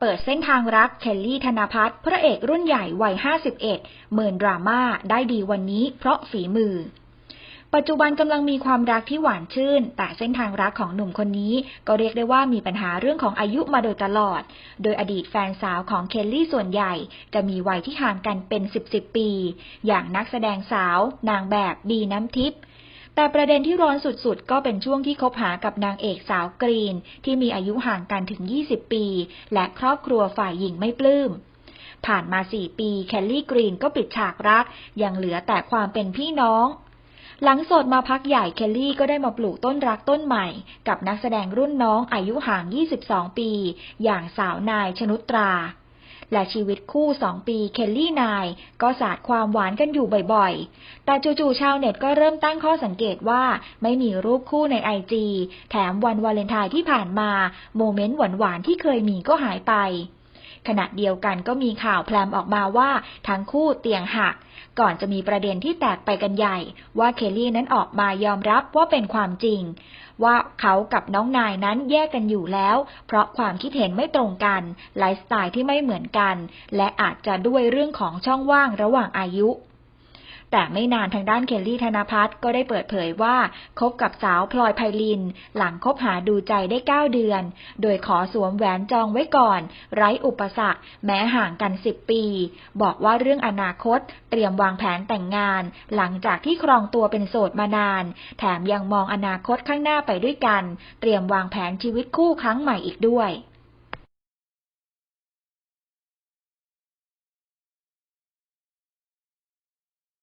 เปิดเส้นทางรักเคลลี่ธนพัฒน์พระเอกรุ่นใหญ่วัย 51เมินดราม่าได้ดีวันนี้เพราะฝีมือ ปัจจุบันกำลังมีความรักที่หวานชื่น แต่เส้นทางรักของหนุ่มคนนี้ ก็เรียกได้ว่ามีปัญหาเรื่องของอายุมาโดยตลอด โดยอดีตแฟนสาวของเคลลี่ส่วนใหญ่ จะมีวัยที่ห่างกันเป็น 10 10ปี อย่างนักแสดงสาว นางแบบบีน้ำทิพย์ แต่ประเด็นที่ร้อนสุดๆ ก็เป็นช่วงที่คบหากับนางเอกสาวกรีน ที่มีอายุห่างกันถึง 20 ปี และครอบครัวฝ่ายหญิงไม่ปลื้ม ผ่านมา 4 ปีแคลลี่กรีนก็ปิดฉากรัก ยังเหลือแต่ความเป็นพี่น้องหลังโสดมาพักใหญ่เคลลี่ก็ได้มาปลูกต้นรักต้นใหม่ กับนักแสดงรุ่นน้องอายุห่าง 22 ปี อย่างสาวนายชนุตรา และชีวิตคู่สองปีเคลลี่นายก็สาดความหวานกันอยู่บ่อยๆ แต่จู่ๆชาวเน็ตก็เริ่มตั้งข้อสังเกตว่าไม่มีรูปคู่ในไอจีแถมวันวาเลนไทน์ที่ผ่านมา โมเมนต์หวานๆที่เคยมีก็หายไป ขณะเดียวกันก็มีข่าวแพรมออกมาว่าทั้งคู่เตียงหัก ก่อนจะมีประเด็นที่แตกไปกันใหญ่ ว่าเคลลี่นั้นออกมายอมรับว่าเป็นความจริง ว่าเขากับน้องนายนั้นแยกกันอยู่แล้ว เพราะความคิดเห็นไม่ตรงกัน ไลฟ์สไตล์ที่ไม่เหมือนกัน และอาจจะด้วยเรื่องของช่องว่างระหว่างอายุ แต่ไม่นานทางด้านเคลลี่ธนพัฒน์ก็ได้เปิดเผยว่าคบกับสาวพลอยไพลิน หลังคบหาดูใจได้ 9 เดือน โดยขอสวมแหวนจองไว้ก่อน ไร้อุปสรรค แม้ห่างกัน 10 ปี บอกว่าเรื่องอนาคต เตรียมวางแผนแต่งงาน หลังจากที่ครองตัวเป็นโสดมานาน แถมยังมองอนาคตข้างหน้าไปด้วยกัน เตรียมวางแผนชีวิตคู่ครั้งใหม่อีกด้วย